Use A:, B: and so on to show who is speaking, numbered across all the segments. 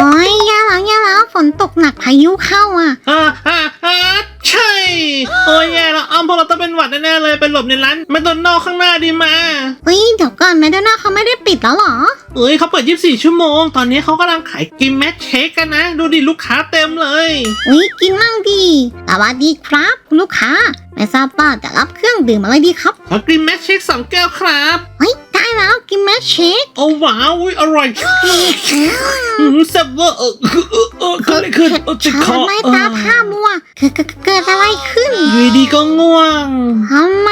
A: โอ้ยแย่แล้วแย่แล้วฝนตกหนักพายุเข้าอะ
B: อ่าอ่าอ่าใช่ โอ้ยแย่แล้วอ้อมพวกเราต้องเป็นหวัดแน่ๆเลยไปหลบในร้านแมคโดนัลด์ข้างหน้าดีมา
A: เฮ้ยเดี๋ยวก่อนแมคโดนัลด์เขาไม่ได้ปิดแล้วเหรอ
B: เอ้ยเขาเปิด 24 ชั่วโมง ตอนนี้เขากำลังขายกิมแมทเชคกันนะ ดูดิลูกค้าเต็มเลย
A: อุ้ยกินมั่งดีสวัสดีครับคุณลูกค้า ไม่ทราบว่าจะรับเครื่องดื่มอะไรดีครับ
B: ขอกิมแมทเชคสองแก้วครับ
A: เฮ้ย ได้แล้วกินแมชเชค
B: โอ้ว้าวอุ๊ยอร่อยอืมแซ่บเวอร์เออเออเออเออเกิดอะไรขึ้นเออจิต
A: เธ
B: ค
A: อ
B: อ
A: ไม่
B: เออ
A: ตาผ้ามัวเกิดเกิดเกิดอะไรขึ้น
B: อยู่ดีก็ง่วง
A: ทำไม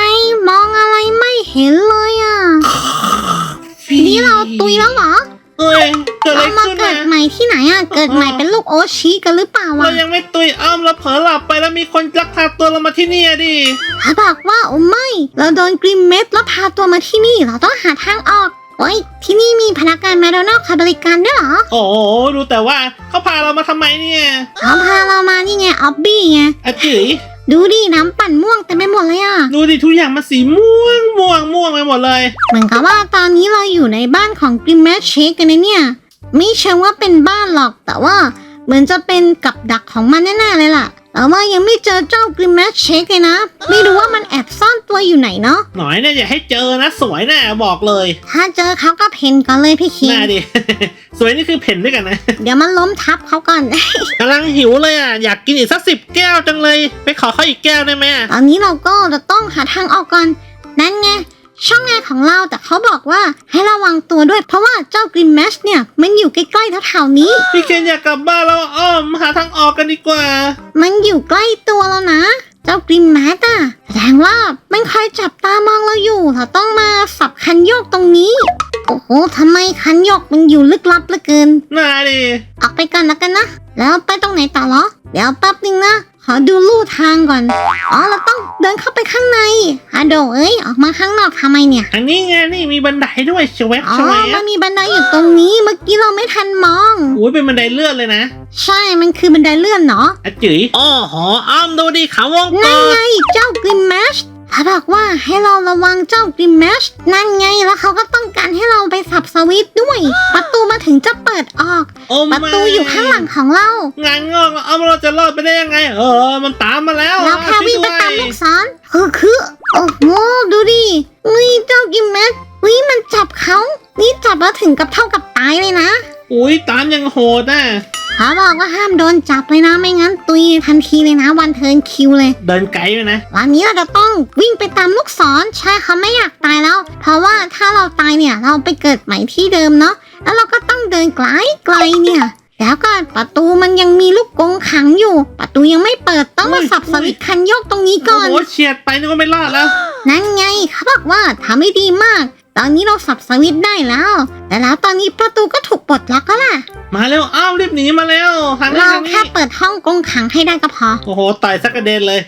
A: โอชีกันหรือเปล่าวะ
B: เรายังไม่ตุยอ้อมเราเผลอหลับไปแล้วมีคนลักพาตัวเรามาที่นี่อะดิ
A: เขาบอกว่าโอ้ไม่ เราโดนกริมเม็ดแล้วพาตัวมาที่นี่เราต้องหาทางออกโอ้ยที่นี่มีพนักงานแมคโดนัลด์คอยบริการด้วยเหรอ
B: โอ้โหดูแต่ว่าเขาพาเรามาทำไมเนี่ย
A: เขาพาเรามานี่ไงออบบี้ไง
B: อะจื๋ย
A: ดูดิน้ำปั่นม่วงเต็มไปหมดเลยอะ
B: ดูดิทุกอย่างมันสีม่วงม่วงม่วงไปหมดเลย
A: เหมือนกับว่าตอนนี้เราอยู่ในบ้านของกริมแมชเชคกันนะเนี่ย ไม่เชิงว่าเป็นบ้านหรอกแต่ว่า เหมือนจะเป็นกับดักของมันแน่ๆเลยล่ะแต่ว่ายังไม่เจอเจ้ากริมแมชเชคเลยนะ ไม่รู้ว่ามันแอบซ่อนตัวอยู่ไหนเนาะ
B: หน่อยเนี่ยอย่าให้เจอนะสวยแน่บอกเลย
A: ถ้าเจอเขาก็เพ่นก่อนเลยพี่คิง
B: น่าดิ สวยนี่คือเพ่นด้วยกันนะ
A: เดี๋ยวมันล้มทับเขาก่อน
B: กำลังหิวเลยอะอยากกินอีกสักสิบแก้วจังเลย ไปขอเขาอีกแก้วได้ไหมอะ
A: ตอนนี้เราก็จะต้องหาทางออกก่อนนั่นไง ช่องแอร์ของเราแต่เขาบอกว่าให้ระวังตัวด้วยเพราะว่าเจ้ากริมแมชเนี่ย มันอยู่ใกล้ๆแถวๆนี้
B: พี่เคนอยากกลับบ้านแล้วอ้อมหาทางออกกันดีกว่า
A: มันอยู่ใกล้ตัวแล้วนะ เจ้ากริมแมทอะแสดงว่ามันคอยจับตามองเราอยู่เราต้องมาสับคันโยกตรงนี้ โอ้โหทำไมคันโยกมันอยู่ลึกลับเหลือเกิน
B: น่าดิ
A: ออกไปก่อนแล้วกันนะ แล้วไปตรงไหนต่อเหรอ เดี๋ยวแป๊บนึงนะ ขอดูลู่ทางก่อน อ๋อ เราต้องเดินเข้าไปข้างในฮัลโดเอ้ย ออกมาข้างนอกทำไมเนี่ย
B: อันนี้ไงนี่มีบันไดด้วยชเวฟ
A: อ๋อ
B: ชเว
A: มัน
B: ฟ
A: มีบันไดอยู่ตรงนี้ เมื่อกี้เราไม่ทันมอง
B: อุ้ยเป็นบันไดเลื่อนเลยนะ
A: ใช่ มันคือบันไดเลื่อนเนาะ
B: อะจื๋ยอ๋อหออ้อมดูดิเขาวงก
A: นั่น
B: ด
A: ไง เจ้ากริมแมช เขาบอกว่าให้เราระวังเจ้ากริมแมชนั่นไงแล้วเขาก็ต้องการให้เราไปสับสวิตช์ด้วย ประตูมาถึงจะเปิดออก
B: โอ้
A: ประตูอยู่ข้างหลังของเรา
B: งานงอกอ้อมเราจะรอดไปได้ยังไง เออ มันตามมาแล้ว
A: เราแค่
B: ช่ย
A: วิ่งไป
B: ด้วย
A: ตามลูกศรคือคือโอ้โหดูดินี่เจ้ากริมแมชวิมันจับเขานี่จับแล้วถึงกับเท่ากับตายเลยนะ
B: อุ้ยตามยังโหดน่ะ
A: เขาบอกว่าห้ามโดนจับเลยนะไม่งั้น ตุยทันทีเลยนะวันเทิร์นคิวเลย
B: เดินไกลไปนะ
A: วันนี้เราจะต้องวิ่งไปตามลูกศรใช่เขาไม่อยากตายแล้ว เพราะว่าถ้าเราตายเนี่ยเราไปเกิดใหม่ที่เดิมเนาะแล้วเราก็ต้องเดินไกลไกลๆเนี่ยแล้วก็ประตูมันยังมีลูกกรงขังอยู่ ประตูยังไม่เปิดต้องมา
B: อุ้ย
A: สับสวิตช์คันโยกตรงนี้ก่อน
B: โอ้โหเฉียดไปนึกว่าไม่รอดแล้ว
A: นั่นไงเขาบอกว่าทำได้ดีมาก ตอนนี้เราสับสวิตช์ได้แล้ว แต่แล้วตอนนี้ประตูก็ถูกปลดล็อกแล้วล่ะ
B: มาเร็วอ้าวรีบหนีมาเร็วทางนี้
A: เรา
B: ทางนี้
A: แค่เปิดห้องกรงขังให้ได้ก็พอ
B: โอ้โหต่อยสักกระเด็นเลย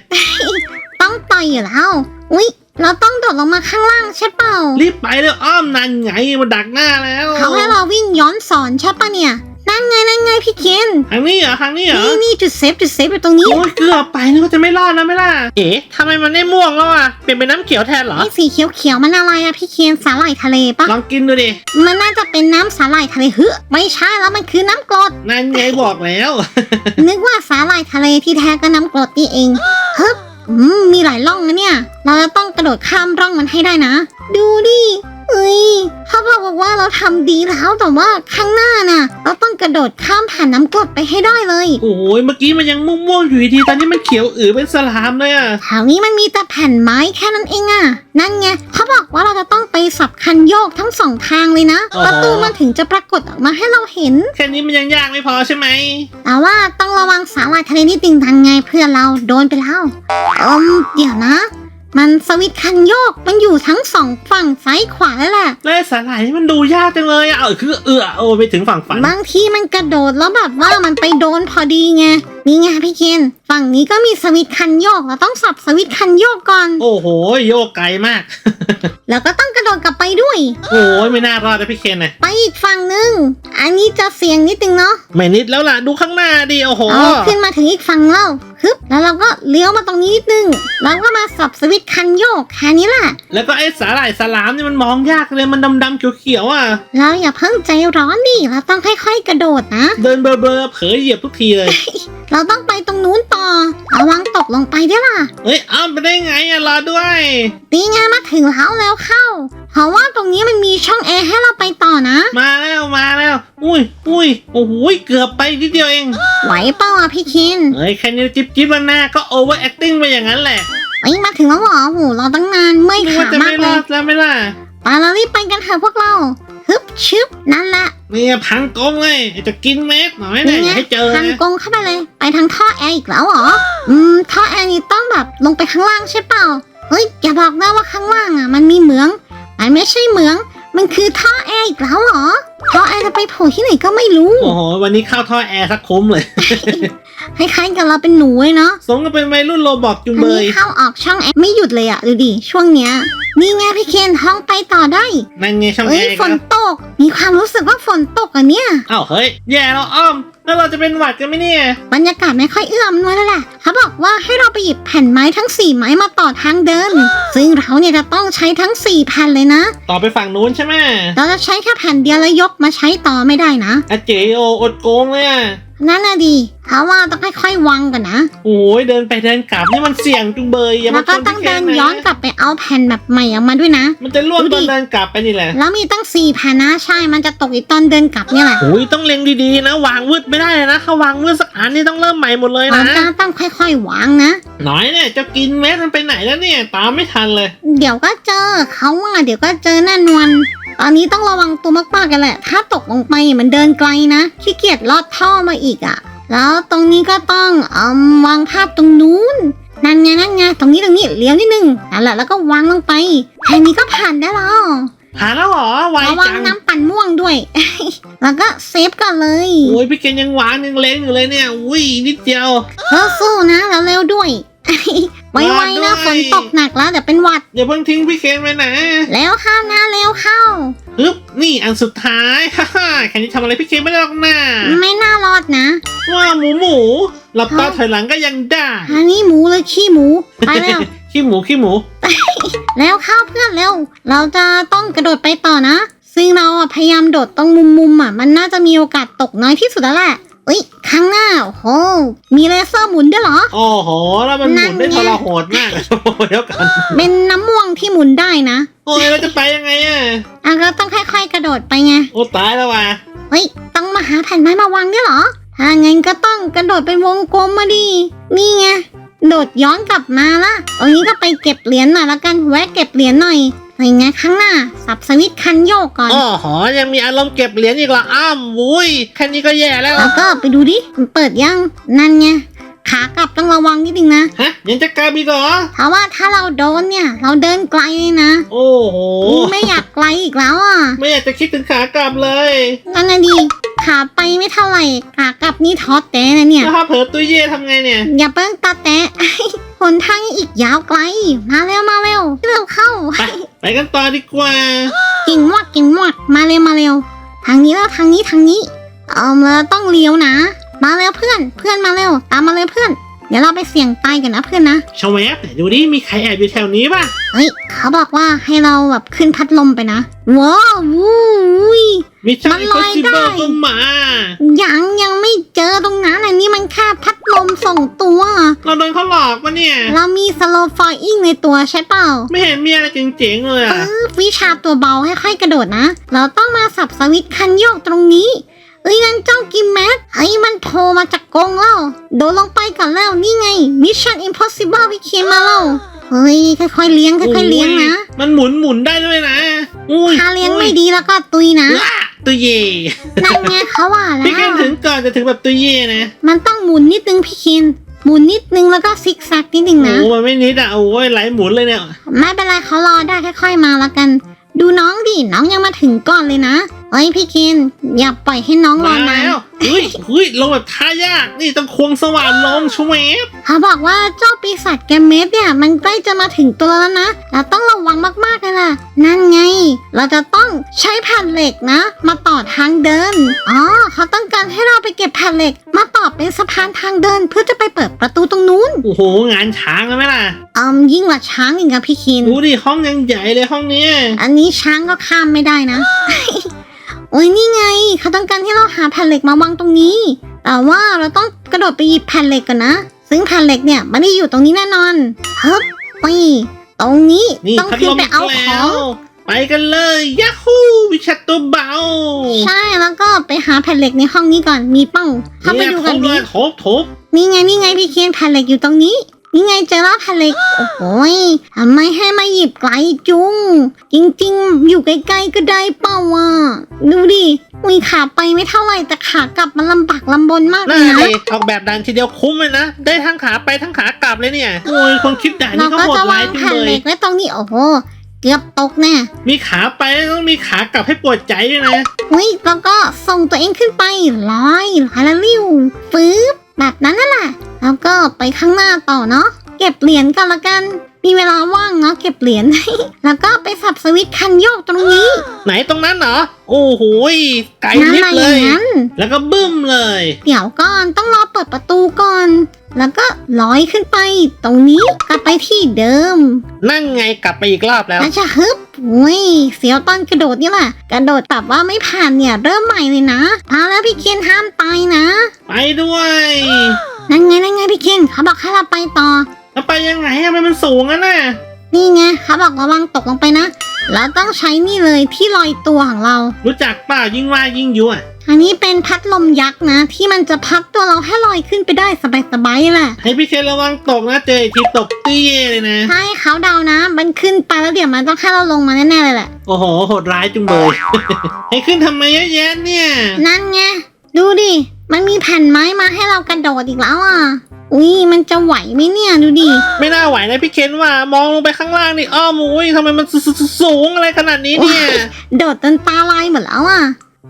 A: ต้องต่อยอยู่แล้ว อุ๊ย เราต้องโดดลงมาข้างล่างใช่เปล่า
B: รีบไปเร็วอ้อมนั่นไงมาดักหน้าแล้ว
A: เขาให้เราวิ่งย้อนสอนใช่ปะเนี่ย นั่นไงนั่นไงพี่เคน
B: ทางนี้เหรอทางนี้เหรอ
A: นี่นี่จุดเซฟจุดเซฟอยู่ตรงนี้
B: โอ้ยเกือบไปนึกว่าจะไม่รอดนะไม่ล่ะเอ๊ะทำไมมันไม่ม่วงแล้วอะเปลี่ยนเป็นน้ำเขียวแทนเหรอ
A: ไอ้สีเขียวเขียวๆมันอะไรอะพี่เคนสาหร่ายทะเลปะ
B: ลองกินดูดิ
A: มันน่าจะเป็นน้ำสาหร่ายทะเลเฮ้ยไม่ใช่แล้วมันคือน้ำกรด
B: นั่นไงบอกแล้ว
A: นึกว่าสาหร่ายทะเลที่แท้ก็น้ำกรดนี่เองฮึบอืมมีหลายร่องนะเนี่ย เราจะต้องกระโดดข้ามร่องมันให้ได้นะ ดูดิ เอ้ยเขาบอกว่าเราทำดีแล้วแต่ว่าข้างหน้าน่ะ เราต้องกระโดดข้ามผ่านน้ำกรดไปให้ได้เลย
B: โอ้ยเมื่อกี้มันยังม่วงๆอยู่ดีๆตอนนี้มันเขียวอือเป็นสลามเลยอะ
A: แถวนี้มันมีแต่แผ่นไม้แค่นั้นเองอะนั่นไงเขาบอกว่าเราจะต้องไปสับคันโยกทั้งสองทางเลยนะ
B: อ๋อ
A: ประตูมันถึงจะปรากฏออกมาให้เราเห็น
B: แค่นี้มันยังยากไม่พอใช่ไหม
A: แต่ว่าต้องระวังสาหร่ายทะเลนิดนึงทันไงเพื่อนเราโดนไปแล้วเอืมเดี๋ยวนะ มันสวิตช์คันโยกมันอยู่ทั้งสองฝั่งซ้ายขวาแล้วแหละ
B: แล้วไอ้สาหร่ายนี่มันดูยากจังเลยอะเออคือเออโอ้ไปถึงฝั่งฝัน
A: บางทีมันกระโดดแล้วแบบว่ามันไปโดนพอดีไงนี่ไงพี่เคน ฝั่งนี้ก็มีสวิตช์คันโยก เราต้องสับสวิตช์คันโยกก่อน
B: โอ้โห โยกไกลมาก
A: แล้วก็ต้องกระโดดกลับไปด้วย
B: โอ้ยไม่น่ารอดนะพี่เคนนะ
A: ไปอีกฝั่งหนึ่งอันนี้จะเสียงนิดนึงเนาะ
B: ไม่นิดแล้วล่ะ ดูข้างหน้าดิ โอ้โห
A: เอาขึ้นมาถึงอีกฝั่งแล้วฮึบแล้วเราก็เลี้ยวมาตรงนี้นิดนึงแล้วก็มาสับสวิตช์คันโยกแค่นี้แหละ
B: แล้วก็ไอ้สาหร่ายสลามนี่มันมองยากเลย มันดำๆเขียวๆอะ
A: เราอย่าเพิ่งใจร้อนดิ เราต้องค่อยๆกระโดดนะ
B: เดินเบลอๆเผลอเหยียบทุกทีเลย
A: เราต้องไปตรงนู้นต่อระวังตกลงไปด้วยล่ะ
B: เฮ้ยอ้าวไปได้ไงอะรอด้วย
A: ดีไงมาถึงแล้วแล้วเข้า เพราะว่าตรงนี้มันมีช่องแอร์ให้เราไปต่อนะ
B: มาแล้วมาแล้วอุ้ยอุ้ยโอ้โหเกือบไปนิดเดียวเอง
A: ไหวเปล่าอะพี่คิน
B: เฮ้ยแค่นี้จิ๊บจิ๊บแล้วหน้าก็โอเวอร์แอคติ้งไปอย่างนั้นแหละ
A: เอ้ยมาถึงแล้วเหรอโหเราตั้งนานเมื่อย
B: นึก
A: ขา
B: ว่าจะ
A: มา
B: ไม่
A: ก
B: ร
A: เล
B: อยดแล้วไม่ล่ะ
A: ไปเรารีบไปกันเถอะพวกเรา ฮึบชึบนั่นแหละ
B: นี่พังกงเลยจะกินเม็ดหน่อยเนี่ยอย่าให้เจอ
A: ทาง
B: นะ
A: กงเข้าไปเลย ไปทางท่อแอร์อีกแล้วเหรออืมท่อแอร์นี่ต้องแบบลงไปข้างล่างใช่เปล่าเฮ้ยอย่าบอกนะว่าข้างล่างอะ มันมีเหมืองมันไม่ใช่เหมือง มันคือท่อแอร์อีกแล้วเหรอท่อแอร์จะไปโผล่ที่ไหนก็ไม่รู้
B: โอ้โหวันนี้เข้าท่อแอร์สักคุ้มเลย
A: คล้ายๆกับเราเป็นหนูเลยเนาะ
B: สมกับเป็นวัยรุ่นโรบอกจุง
A: อัน
B: เบ
A: นี้
B: ย
A: เข้าออกช่องแอร์ไม่หยุดเลยอะดูดิช่วงเนี้ย นี่ไงพี่เคนห้องไปต่อได้
B: นั่นไงช่าง
A: เอ้
B: แอยร์
A: ฝ
B: คนรับ
A: ตก มีความรู้สึกว่าฝนตกอะเนี่ย
B: อ้าวเฮ้ย แย่แล้วอ้อม แล้วเราจะเป็นหวัดกันไหมเนี่ย
A: บรรยากาศไม่ค่อยเอื้อมนวยแล้วแหละเขาบอกว่าให้เราไปหยิบแผ่นไม้ทั้ง 4 ไม้มาต่อทางเดิน ซึ่งเราเนี่ยจะต้องใช้ทั้ง 4 แผ่นเลยนะ
B: ต่อไปฝั่งนู้นใช่ไหม
A: เราจะใช้แค่แผ่นเดียวแล้วยกมาใช้ต่อไม่ได้นะ
B: อาเจโออดโกงเลยอะ
A: นั่นน่ะดีเพราะว่าต้องค่อยๆวางกันนะ
B: โอ้ยเดินไปเดินกลับนี่มันเสี่ยงจุงเบยอย่า
A: แล้
B: มาว
A: ก็
B: ชน
A: ต้อง
B: พี่แค
A: เดิน
B: นะ
A: ย้อนกลับไปเอาแผ่นแบบใหม่ออกมาด้วยนะ
B: มันจะล่วง
A: ดู
B: ต
A: ดิ
B: อนเดินกลับไปนี่แหละ
A: แล้วมีตั้ง4แผ่นนะใช่ มันจะตกอีกตอนเดินกลับเนี่ยแหละ
B: โอ้ยต้องเล็งดีๆนะวางวืดไม่ได้เลยนะถ้าวางวืดสักอันนี่ต้องเริ่มใหม่หมดเลย
A: เรา
B: นะ
A: จะต้องค่อยๆวางนะ
B: หน่อยเนี่ยจะกินเม็ดมันไปไหนแล้วเนี่ย ตามไม่ทันเลย
A: เดี๋ยวก็เจอเขาว่าเดี๋ยวก็เจอแน่นอน ตอนนี้ต้องระวังตัวมากๆกันแหละ ถ้าตกลงไปมันเดินไกลนะ ขี้เกียจลอดท่อมาอีกอะ่ะ แล้วตรงนี้ก็ต้องเอาวางภาพตรงนู้น นั่นไงนั่นไงตรงนี้ตรงนี้เลี้ยวนิดนึงนั่นแหละแล้วก็วางลงไปแค่นี้ก็ผ่านได้แล้ว
B: ผ่านแล้วเหรอไว
A: ระวัง
B: จัง
A: น้ำปั่นม่วงด้วย แล้วก็เซฟก่อนเลย
B: โอ้ยพี่เกณยังวางยังเล็งอยู่เลยเนี่ยอุ้ยนิดเดียว
A: สู้ๆนะแล้วเร็วด้วย ไวๆนะฝนตกหนักแล้วเดี๋ยวเป็นหวัด
B: อย่าเพิ่งทิ้งพี่เคนไปนะ
A: แล้วเข้านะเร็วเข้า
B: ฮึบนี่อันสุดท้ายฮ่าฮ่าแค่นี้ทำอะไรพี่เคนไม่ได้หรอกนะ
A: ไม่น่ารอดนะ
B: ว่าหมูหมูหลับตาถอยหลังก็ยังได้
A: อันนี้หมูเลยขี้หมูไปแล้ว
B: ขี้หมูขี้หมู
A: แล้วเข้าเพื่อนเร็วเราจะต้องกระโดดไปต่อนะ ซึ่งเราอะพยายามโดดตรงมุมมุมๆอะ มันน่าจะมีโอกาสตกน้อยที่สุดแล้วแหละเอ้ยข้างหน้าโอ้โหมีเลเซอร์หมุนด้วยเหรอ
B: โอ้โห แล้วมันหมุนได้
A: นั่
B: ท
A: นไง
B: รหดมากโอ้ยเดี๋ยวกัน
A: เป็นน้ำม่วงที่หมุนได้นะ
B: โอ้ยเราจะไปยังไงอะ
A: อะก็ต้องค่อย ๆ กระโดดไปไง
B: โอ้ตายแล้วว่ะ
A: เฮ้ยต้องมาหาแผ่นไม้มาวางด้วยเหรอถ้างั้นก็ต้องกระโดดเป็นวงกลมมาดินี่ไงโดดย้อนกลับมาละตรงนี้ก็ไปเก็บเหรียญหน่อยละกันแวะเก็บเหรียญหน่อย ยังไงข้างหน้า สับสวิตช์คันโยกก่อน
B: โอ้โหยังมีอารมณ์เก็บเหรียญอีกเหรออ้าววุ้ยแค่นี้ก็แย่แล้ว
A: แล้วก็ไปดูดิมันเปิดยัง นั่นไง ขากลับต้องระวังนิดนึงนะ
B: ฮะยังจะกลับอีกเหรอ
A: เพราะว่าถ้าเราโดนเนี่ย เราเดินไกลเลยนะ
B: โอ้โห
A: ไม่อยากไกลอีกแล้วอะ
B: ไม่อยากจะคิดถึงขากลับเลย
A: นั่นน่ะดีขาไปไม่เท่าไหร่ขากลับนี่ท้อแต้นะเนี่ย
B: แล้วถ้าเผลอตัวเย่ทำไงเนี่ย
A: อย่าเพิ่งตาแตะหนทางยังอีกยาวไกล มาเร็วมาเร็วเร็วเข้า
B: ไปไปกันต่อดีกว่า
A: กิ่งมวดกิ่งมวดมาเร็วมาเร็ว ทางนี้แล้วทางนี้ทางนี้เอาเราต้องเลี้ยวนะ มาเร็วเพื่อน เพื่อนมาเร็วตามมาเลยเพื่อน เดี๋ยวเราไปเสี่ยงตายกันนะเพื่อนนะ
B: ชาวแวบไหนดูดิมีใครแอบอยู่แถวนี้ป่ะ
A: เฮ้ยเขาบอกว่าให้เราแบบขึ้นพัดลมไปนะว้าววู้ย
B: มิชชั่
A: มันน
B: อิ
A: ล
B: มพอ
A: อย
B: สิ
A: ได้
B: เบิลก็มา
A: ยังยังไม่เจอตรงนั้นอันนี้มันแค่พัดลมส่งตัว
B: เราโดนเขาหลอกปะเนี่ย
A: เรามีสโลฟอยอิงในตัวใช่เปล่า
B: ไม่เห็นมีอะไรเจ๋งๆเลยอะ
A: ปึ๊บวิชาตัวเบาให้ค่อยกระโดดนะ เราต้องมาสับสวิตช์คันโยกตรงนี้ เอ้ยนั่นเจ้ากิมแมทเฮ้ยมันโผล่มาจากกรงแล้วโดดลงไปก่อนแล้วนี่ไง Mission Impossible พี่เคียนมาแล้วเฮ้ยค่อยๆเลี้ยงค่อยๆเลี้ยงนะ
B: มันหมุนหมุนได้ด้วยนะอุ้ย
A: ถ้าเลี้ยงไม่ดีแล้วก็ตุยนะ
B: ว้าตัวเย่
A: นั่นไงเขาว่าแล้
B: พี่แค่
A: ว
B: ถึงก่อนจะถึงแบบตัวเย่นะ
A: มันต้องหมุนนิดนึงพี่เคียนหมุนนิดนึงแล้วก็ซิกแซกนิดนึงนะ
B: โอ้มันไม่นิดอะโอ้ยไหลหมุนเลยเนี่ย
A: ไม่เป็นไรเขารอได้ค่อย ๆ มาแล้วกัน ดูน้องดิน้องยังมาถึงก่อนเลยนะ เอ้ยพี่เคนอย่าปล่อยให้น้องรอ
B: มานา
A: น
B: แล้วเฮ้ยเฮ้ยลงแบบท่ายาก นี่ต้องควงสว่านลงชเวฟ
A: เขาบอกว่าเจ้าปีศาจแกมเมสเนี่ยมันใกล้จะมาถึงตัวแล้วนะเราต้องระวังมากๆเลยล่ะ นั่นไง เราจะต้องใช้แผ่นเหล็กนะ มาต่อทางเดินอ๋อเขาต้องการให้เราไปเก็บแผ่นเหล็ก มาต่อเป็นสะพานทางเดินเพื่อจะไปเปิดประตูตรงนู้น
B: โอ้โห งานช้างเลยไหมล่ะ
A: อืมยิ่งกว่าช้างอีกอะพี่คิน
B: ดูดิห้องยังใหญ่เลยห้องเนี้ย
A: อันนี้ช้างก็ข้ามไม่ได้นะ โอ้ยนี่ไงเขาต้องการให้เราหาแผ่นเหล็กมาวางตรงนี้ แต่ว่าเราต้องกระโดดไปหยิบแผ่นเหล็กก่อนนะ ซึ่งแผ่นเหล็กเนี่ยมันไม่ได้อยู่ตรงนี้แน่นอนฮึบไปตรงนี้
B: นี่
A: ต้อง
B: พัด
A: ขึ้น
B: ลม
A: ไป
B: อีก
A: เอาข
B: แล้
A: อง
B: วไปกันเลยยาฮูวิชัดตัวเบา
A: ใช่แล้วก็ไปหาแผ่นเหล็กในห้องนี้ก่อนมีเป้าเข้าไปดูกัน
B: เย
A: ดิ
B: ทุบเลยทุบทุบ
A: นี่ไงนี่ไงพี่เคียนแผ่นเหล็กอยู่ตรงนี้ นี่ไงเจอแล้วแผ่นเหล็กโอ้โหยทำไมให้มาหยิบไกลจุง จริงๆ อยู่ใกล้ๆก็ได้เปล่าอะ ดูดิมีขาไปไม่เท่าไหร่แต่ขากลับมันลำบากลำบนมากเล
B: น่าย
A: นะ
B: เลยออกแบบดันทีเดียวคุ้มเลยนะ ได้ทั้งขาไปทั้งขากลับเลยเนี่ย โอ้ยคนคิดด่าน
A: เรา
B: นี่ก็
A: ก็
B: โหด
A: จะ
B: ร้า
A: วยาง
B: จริง
A: แผ่น
B: เล
A: เหล็
B: ย
A: กไว้ตรงนี้โอ้โหเกือบตกแน่
B: มีขาไปแล้วต้องมีขากลับให้ปวดใจด้วยนะ
A: เฮ้ยแล้วก็ส่งตัวเองขึ้นไปลอยลอยละลิ้วฟืบ แบบนั้นนั่นแหละแล้วก็ไปข้างหน้าต่อเนาะเก็บเหรียญกันละกัน มีเวลาว่างเนาะเก็บเหรียญ แล้วก็ไปสับสวิตช์คันโยกตรงนี้
B: ไหนตรงนั้นเหรอ โอ้โหยไกล
A: นั่น
B: นิด
A: อะไร
B: เล
A: อย่าง
B: ย
A: นั้น
B: แล้วก็บึ้มเลย
A: เดี๋ยวก่อนต้องรอเปิดประตูก่อน แล้วก็ลอยขึ้นไป ตรงนี้กลับไปที่เดิม
B: นั่งไงกลับไปอีกรอบแล้ว
A: แล้วจะฮึบอุ้ยเสียวตอนกระโดดนี่แหละกระโดดแบบว่าไม่ผ่านเนี่ยเริ่มใหม่เลยนะเอาแล้วพี่เคนห้ามตายนะ
B: ไปด้วย
A: นั่นไงนั่นไงพี่เคนเขาบอกให้เราไปต่อ
B: แล้วไปยังไงอะมันมันสูงอะน่ะ
A: นี่ไงเขาบอกระวังตกลงไปนะแล้วต้องใช้นี่เลยที่ลอยตัวของเรา
B: รู้จักเปล่ายิ่งว่ายิ่งยั่ว
A: อันนี้เป็นพัดลมยักษ์นะ ที่มันจะพัดตัวเราให้ลอยขึ้นไปได้สบายๆแหละ
B: ให้พี่เคนระวังตกนะเจออีกทีตกตี้เย่เลยนะ
A: ถ้าให้เขาเดานะ มันขึ้นไปแล้วเดี๋ยวมันต้องให้เราลงมาแน่ๆเลยแหละ
B: โอ้โหโหดร้ายจุงเบย ให้ขึ้นทำไมเยอะแยะเนี่ย
A: นั่นไง ดูดิ มันมีแผ่นไม้มาให้เรากระโดดอีกแล้วอะ อุ้ยมันจะไหวไหมเนี่ยดูดิ
B: ไม่น่าไหวนะพี่เคนว่ามองลงไปข้างล่างนี่อ้อมอุ้ยทำไมมันสสสูงอะไรขนาดนี้เนี่ย
A: โดดจนตาลายหมดแล้วอะ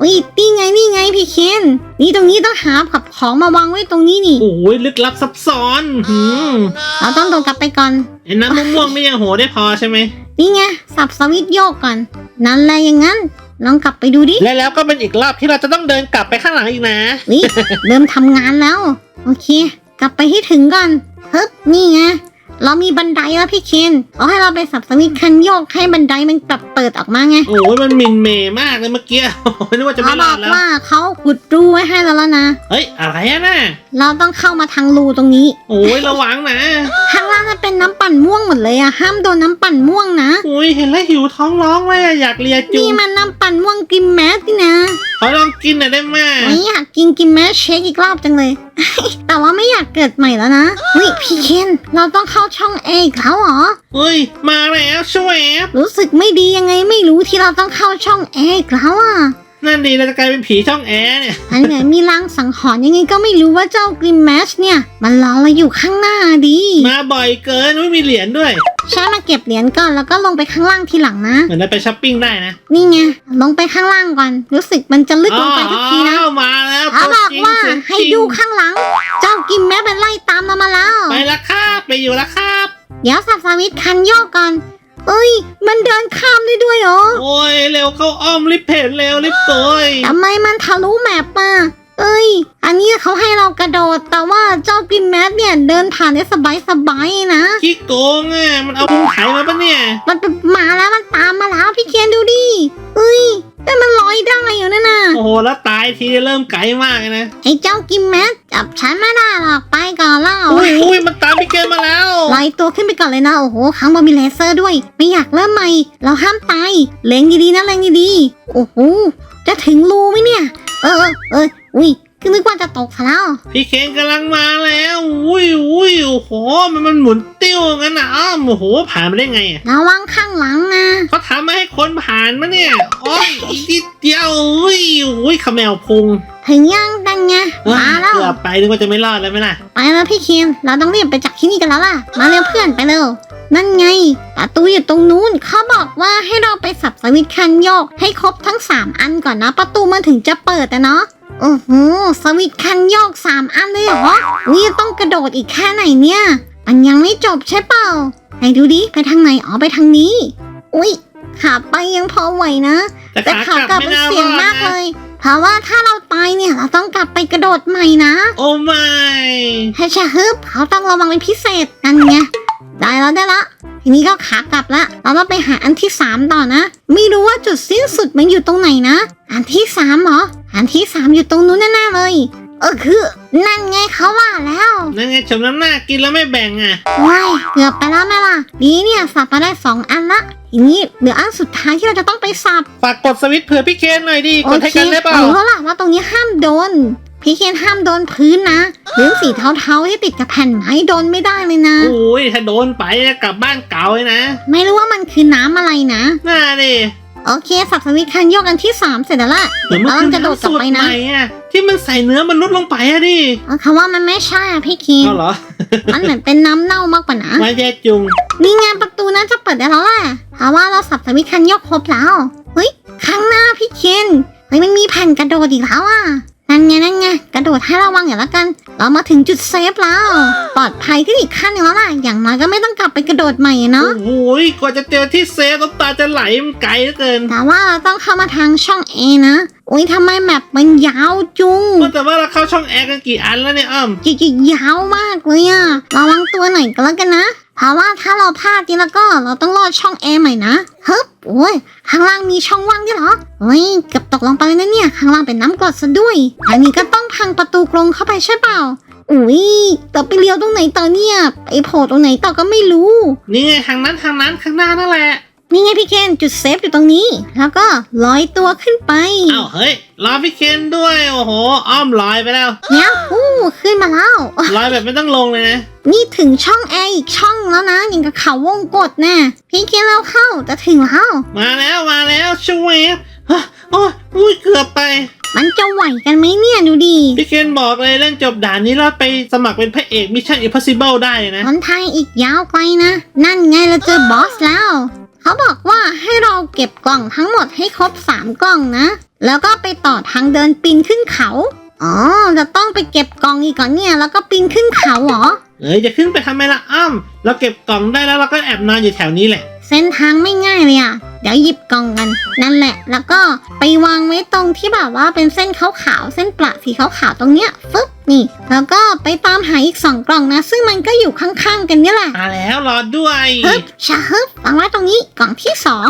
A: อุ้ยนี่ไงนี่ไงพี่เคนนี่ตรงนี้ต้องหากับของมาวางไว้ตรงนี้นี่
B: โอ้ยลึกลับซับซ้อนหืม
A: เราต้องโดดกลับไปก่อน
B: ไอ้น้ำมะม่วงไม่ยังโหได้พอใช่ไหม
A: นี่ไงสับสวิตช์โยกก่อน นั่นแหละอย่างนั้น ลองกลับไปดูดิ
B: และแล้วก็เป็นอีกรอบที่เราจะต้องเดินกลับไปข้างหลังอีกนะ
A: วิเริ่มทำงานแล้ว โอเค กลับไปให้ถึงก่อนฮึบนี่ไงเรามีบันไดแล้วพี่เคนเอาให้เราไปสับสวิตช์คันโยกให้บันไดมันแบบเปิดออกมาไง
B: โอ้ยมันมินเมย์มากเลยเมื่อกี้โอ้ยนึกว่าจะ
A: เขา
B: ไม่
A: บ
B: ร
A: อ
B: อด
A: ก
B: แล้ว
A: ว่าเขาขุดรูไว้ให้เราแล้วนะ
B: เฮ้ยอะไรอะน่ะ
A: เราต้องเข้ามาทางรูตรงนี้
B: โอ้ยระวังนะ
A: ข้างล่าง มันเป็นน้ำปั่นม่วงหมดเลยอะห้ามโดนน้ำปั่นม่วงนะ
B: โอ้ยเห็นแล้วหิวท้องร้องเลยอะอยากเลียจุ
A: นี่
B: ง
A: มันน้ำปั่นม่วงกิมแมสนี่นะ
B: ขอลองกินหน่อยได้ไหม
A: ไม่อยากกินกิมแมสเชคอีกรอบจังเลย แต่ว่าไม่อยากเกิดใหม่แล้วนะวิพี่เคนเราต้องเข้าช่องเออีกแล้วเหรอ
B: เฮ้ยมาแล้วช่วยแอป
A: รู้สึกไม่ดียังไงไม่รู้ที่เราต้องเข้าช่องเออีกแล้วอะ
B: นั่นดีเราจะกลายเป็นผีช่องแอร์เนี่ย
A: อันไหนมีลางสังหรณ์ยังไงก็ไม่รู้ว่าเจ้ากริมแมชเนี่ย มันรอเราอยู่ข้างหน้าดี
B: มาบ่อยเกินไม่มีเหรียญด้วย
A: ใช้มาเก็บเหรียญก่อนแล้วก็ลงไปข้างล่างทีหลังนะ
B: เหมือนได้ไปช้อปปิ้งได้นะ
A: นี่ไงลงไปข้างล่างก่อน รู้สึกมันจะลึกลงไปทุกทีนะ
B: อ้าวมาแล้ว
A: เขาบอก
B: ตัวจริง
A: ว่า
B: เสียง
A: ให้
B: จริง
A: ดูข้างหลัง เจ้ากิมแมชมันไล่ตามเรามาแล้ว
B: ไปแล้วครับไปอยู่แล้วครับ
A: เดี๋ยวสับสวิตช์คันโยกก่อน เอ้ย มันเดินข้ามได้ด้วยเหรอ
B: โอ้ยเร็วเข้าอ้อมรีบเพจเร็วรีบโตย
A: ทำไมมันทะลุแมปมาเอ้ย อันนี้เขาให้เรากระโดด แต่ว่าเจ้ากิมแมสเนี่ยเดินผ่านได้สบายสบายๆนะ
B: ขี้โกงอะมันเอาพุงไถมาปะเนี่ย
A: มันเป็นมาแล้วมันตามมาแล้วพี่เคนดูดิ เอ้ย แต่มันลอยได้อยู่นั่นน่ะ
B: โอ้โหแล้วตายทีเริ่มไกลมากเลยนะ
A: ไอ้เจ้ากิมแมสจับฉันไม่ได้หรอกไปก่อนแล้ว
B: อุ้ยอุ้ยมันตามพี่เกมมาแล้ว
A: ลอยตัวขึ้นไปก่อนเลยนะโอ้โหข้างบนมีเลเซอร์ด้วย ไม่อยากเริ่มใหม่ เราห้ามตายเล็งดีๆนะเล็งดีๆโอ้โหจะถึงรูไหมเนี่ย เออเออเอ ออุ้ยก็นึกว่าจะตกซะแล้ว
B: พี่เคนกำลังมาแล้วอุ้ยอุ้ยโอ้โหมันมันหมุนติ้วงั้นนะอ้าวโอ้โหผ่านมาได้ไงอะ
A: ระวังข้างหลังนะ
B: เขาทำมาให้คนผ่านมาเนี่ยโอ้ยอีกนิดเดียวอุ้ยอุ้ยขมแมวพุง
A: ถึงยังดังไงมาแล้ว
B: เกือบไปนึกว่าจะไม่รอดแล้วไหมล่ะ
A: ไปแล้วพี่เคนเราต้องรีบไปจากที่นี่กันแล้วล่ะ มาเร็วเพื่อนไปเร็วนั่นไงประตูอยู่ตรงนู้นเขาบอกว่าให้เราไปสับสวิตช์คันโยกให้ครบทั้ง 3 อันก่อนนะ ประตูมันถึงจะเปิดอะเนาะ โอ้โหสวิตช์คันโยก3อันเลยเหรอนี่ต้องกระโดดอีกแค่ไหนเนี่ย มันยังไม่จบใช่เปล่าไหนดูดิไปทางไหนอ๋อไปทางนี้ อุ๊ยขาไปยังพอไหวนะ
B: แต่
A: แต่
B: ขา
A: ขากก
B: ลั
A: ลั
B: บบไม่
A: มัน
B: น่าร
A: เสี่ย
B: รงอด
A: มากเล
B: นะ
A: ยเพราะว่าถ้าเราตายเนี่ยเราต้องกลับไปกระโดดใหม่นะ
B: โอ้ไม่
A: ให้ชะฮึบเขาต้องระวังเป็นพิเศษนั่นไงได้แล้วได้ละทีนี้ก็ขากลับละเราต้องไปหาอันที่สามต่อนะ ไม่รู้ว่าจุดสิ้นสุดมันอยู่ตรงไหนนะ อันที่สามเหรอ อันที่สามอยู่ตรงนู้นแน่ๆเลย เออคือ นั่นไงเขาว่าแล้ว
B: นั่นไงชมน้ำหน้ากินแล้วไม่แบ่งอะ
A: ว้ายเกือบไปแล้วแม่ล่ะดีเนี่ยสับมาได้สองอันละทีนี้เหลืออันสุดท้ายที่เราจะต้องไปสับ
B: ฝากกดสวิตช์เผื่อพี่เคนหน่อยดิก
A: โอ
B: ดให้
A: เค
B: กันได้เปล่า
A: รู้แล้วล่ะว่าตรงนี้ห้ามโดน พี่เคนห้ามโดนพื้นนะพื้นสีเทาๆที่ติดกับแผ่นไม้โดนไม่ได้เลยนะ
B: โอ้ยถ้าโดนไปจะกลับบ้านเก่าเลยนะ
A: ไม่รู้ว่ามันคือน้ำอะไรนะ
B: น่าดิ
A: โอเคสับสวิตช์คันโยกกันที่3เสร็จแล้วล่ะ
B: หรือมัน
A: เรา
B: คือ
A: จะโดด
B: น้ำ
A: กลับ
B: สูต
A: ไป
B: ร
A: นะ
B: ใหม่อะที่มันใส่เนื้อมันลดลงไปอะดิ
A: เอาคำว่ามันไม่ใช่อะพี่เคน
B: เอาเหรอ
A: มันเหมือนเป็นน้ำเน่ามากกว่านะ
B: ไม่แย่จุง
A: นี่ไงประตูน่าจะเปิดได้แล้วแหละเพราะว่าเราสับสวิตช์คันโยกครบแล้วเฮ้ยข้างหน้าพี่เคนเฮ้ยมันมีแผ่นกระโดดอีกแล้วอะ นั่นไงนั่นไงกระโดดให้ระวังอย่างละกัน เรามาถึงจุดเซฟแล้ว ปลอดภัยขึ้นอีกขั้นหนึงแล้วล่ะ อย่างน้อยก็ไม่ต้องกลับไปกระโดดใหม่อะเนาะ
B: โอ้โหกว่าจะเจอที่เซฟน้ำตาจะไหลมันไกลเหลือเกิน
A: แต่ว่าเราต้องเข้ามาทางช่องเอนะ อุ้ยทำไมแมปมันยาวจุง
B: แต่ว่าเราเข้าช่องแอร์กันกี่อันแล้วเนี่ยอ้อม
A: จิจิยาวมากเลยอะระวังตัวหน่อยก็แล้วกันนะ เพราะว่าถ้าเราพลาดนี่แล้วก็เราต้องรอดช่องแอร์ใหม่นะฮึบโอ้ยข้างล่างมีช่องว่างด้วยเหรอเฮ้ยเกือบตกลงไปเลยนะเนี่ย ข้างล่างเป็นน้ำกรดซะด้วยอันนี้ก็ต้องพังประตูกรงเข้าไปใช่เปล่าอุ้ยต่อไปเลี้ยวตรงไหนต่อเนี่ยไปโผล่ตรงไหนต่อก็ไม่รู้
B: นี่ไงทางนั้นทางนั้นข้างหน้านั่นแหละ
A: นี่ไงพี่เคนจุดเซฟอยู่ตรงนี้ แล้วก็ลอยตัวขึ้นไป
B: เอ้าเฮ้ยรอพี่เคนด้วยโอ้โห อ้อมลอยไปแล้ว
A: เนี่ยฮู้ขึ้นมาแล้ว
B: ลอยแบบไม่ต้องลงเลยนะ
A: นี่ถึงช่องแอร์อีกช่องแล้วนะอย่างกับเขาวงกดแน่พี่เคนเราเข้าจะถึงแล้ว
B: มาแล้วมาแล้วช่วยฮะโอ้ยอุ้ยเกือบไป
A: มันจะไหวกันไหมเนี่ยดูดิ
B: พี่เคนบอกเลยเล่นจบด่านนี้แล้วไปสมัครเป็นพระเอกมิชชั่นอิ p พ s ซิเบิลได้นะ
A: หนทางอีกยาวไกลนะ นั่นไงเราเจอบอสแล้ว เขาบอกว่าให้เราเก็บกล่องทั้งหมดให้ครบ 3 กล่องนะ แล้วก็ไปต่อทางเดินปีนขึ้นเขา อ๋อ จะต้องไปเก็บกล่องอีกก่อนเนี่ย แล้วก็ปีนขึ้นเขาเหรอ
B: เอ้ยจะขึ้นไปทำไมล่ะอ้ำเราเก็บกล่องได้แล้วเราก็แอบนอนอยู่แถวนี้แหละ
A: เส้นทางไม่ง่ายเลยอะเดี๋ยวหยิบกล่องกัน นั่นแหละ แล้วก็ไปวางไว้ตรงที่แบบว่าเป็นเส้นขาวๆ เส้นประสีขาวๆ ตรงเนี้ย ฟึบ นี่แล้วก็ไปตามหาอีกสองกล่องนะ ซึ่งมันก็อยู่ข้างๆกันเนี่ยแหละ
B: มาแล้วรอด้วย
A: ฮึบชะฮึบวางไว้ตรงนี้กล่องที่สอง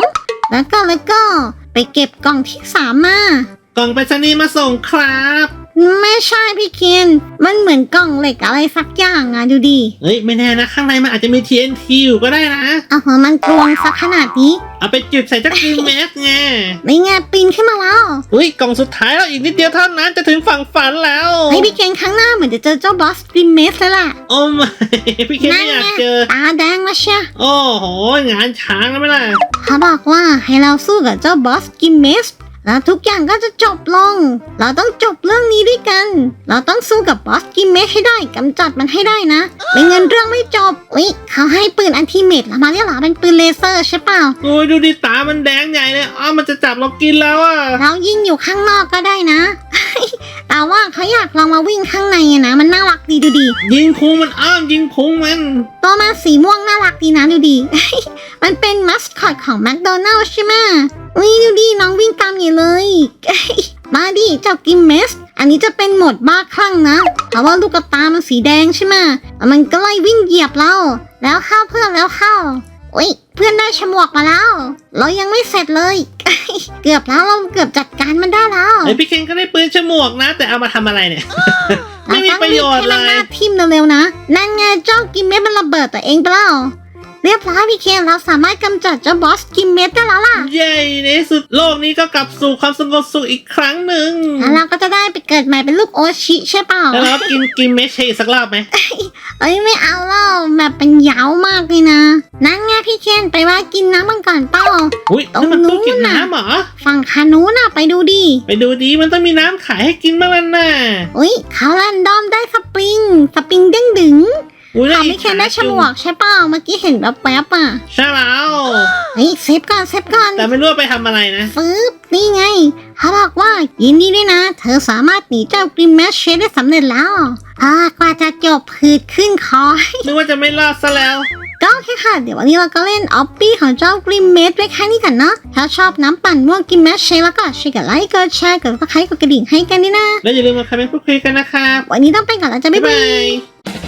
A: แล้วก็แล้วก็ไปเก็บกล่องที่สามมา
B: กล่องไปรษณีย์มาส่งครับ
A: ไม่ใช่พี่เคนมันเหมือนกล่องเหล็กอะไรสักอย่างอะดูดิ
B: เฮ้ยไม่แน่นะข้างในมันอาจจะมี TNT อยู่ก็ได้นะ
A: อ้าวมันกลวงสักขนาดนี้
B: เอาไปจุดใส่เจ้ากรีนแมสไง
A: ไม่ไงปีนขึ้นมาแล้ว
B: อุ้ยกล่องสุดท้ายแล้วอีกนิดเดียวเท่านั้นจะถึงฝั่งฝันแล้ว
A: ไอ้ยพี่เคนข้างหน้าเหมือนจะเจอเจ้าบอสกริมเมสแล้วล่ะ
B: โอ้ไม่พี่เคนไม่อยากเจอ
A: ตาแดงแล้วเชีย
B: โอ้โหงานช้างแล้วไหมล่ะ
A: เขาบอกว่าให้เราสู้กับเจ้าบอสกิมเมส แล้วทุกอย่างก็จะจบลง เราต้องจบเรื่องนี้ด้วยกัน เราต้องสู้กับบอสกิมเมสให้ได้กำจัดมันให้ได้นะ ไม่งั้นเรื่องไม่จบอุ๊ยเขาให้ปืนอันติเมตเรามาเรียกเหรอเป็นปืนเลเซอร์ใช่เปล่า
B: โอ้ยดูดิตามันแดงใหญ่เลยอ้าวมันจะจับเรากินแล้วอะ
A: เรายิงอยู่ข้างนอกก็ได้นะ แต่ว่าเขาอยากลองมาวิ่งข้างในอะนะ มันน่ารักดีดูดี
B: ยิงพุงมันอ้อมยิงพุงมัน
A: ตัวมันสีม่วงน่ารักดีนะดูดี มันเป็นมัสคอตของแมคโดนัลล์ใช่ไหมอุ้ยดูดีน้องวิ่งตามอยู่เลย มาดิเจ้ากิมเมส อันนี้จะเป็นโหมดบ้าคลั่งนะ เพราะว่าลูกตามันสีแดงใช่ไหมแล้วมันก็ไล่วิ่งเหยียบเรา แล้วเข้าเพื่อนแล้วเข้าอุ้ยเพื่อนได้ฉมวกมาแล้ว เรายังไม่เสร็จเลย เกือบแล้วเราเกือบจัดการมันได้แล้ว
B: ไอพี่เคนก็ได้ปืนฉมวกนะ แต่เอามาทำอะไรเนี่ย ไม่มีประโยชน์
A: ให้มันห
B: เลย
A: น้าทิ่มเร็วๆนะ นั่นไงเจ้ากิมเมสมันระเบิดตัวเองไปแล้ว เรียบร้อยพี่เคนเราสามารถกำจัดเจ้าบอสกิมเมสได้แล้วล่ะ
B: เย้ในที่สุดโลกนี้ก็กลับสู่ความสงบสุขอีกครั้งหนึ่ง
A: แล้วเราก็จะได้ไปเกิดใหม่เป็นลูกโอชิใช่เปล่า
B: แล้วเรากินกินเมชเชอีกสักรอบไหม
A: เอ้ยไม่เอาแล้วแบบเป็นยาวมากเลยนะ นั่นไงพี่เคนไปว่ากินน้ำมันก่อนเปล่า
B: อุ้ย
A: ตรง
B: นั่นมันตู้
A: นู้น
B: กิน
A: น่ะ
B: น้ำเหรอ
A: ฝั่งคานูน่ะไปดูดิ
B: ไปดูดีมันต้องมีน้ำขายให้กินบ้างแล้วน่ะ
A: อุ้ยเขาแรนดอมได้สปริง สปริงเด้งดึง
B: อุ้ย
A: เขาไม่เคนได้ฉมวกใช่เปล่าเมื่อกี้เห็นแบบแป๊บๆอะ
B: ใช่แล้ว
A: เฮ้ยเซฟก่อนเซฟก่อน
B: แต่ไม่รู้ว่าไปทำอะไรนะ
A: ฟึบนี่ไงเขาบอกว่ายินดีด้วยนะ เธอสามารถหนีเจ้ากริมแมชเชได้สำเร็จแล้วอ่ากว่าจะจบผืดขึ้นคอ
B: นึกว่าจะไม่รอดซะแล้ว
A: ก็โอเคค่ะ เดี๋ยววันนี้เราก็เล่นออปปี้ของเจ้ากริมเมดไว้แค่นี้กันเนาะถ้าชอบน้ำปั่นม่วงกิมแมชเชแล้วก็ช่วยกดไลค์กดแชร์กดซับสไครต์กดกระดิ่งให้กันด้วยนะ
B: แล้วอย่าลืมมาคอมเมนต์พูดคุยกันนะครับ
A: วันนี้ต้องไปก่อนแล้วจะ
B: บ๊า
A: บ๊ายย
B: บา
A: บาย
B: ย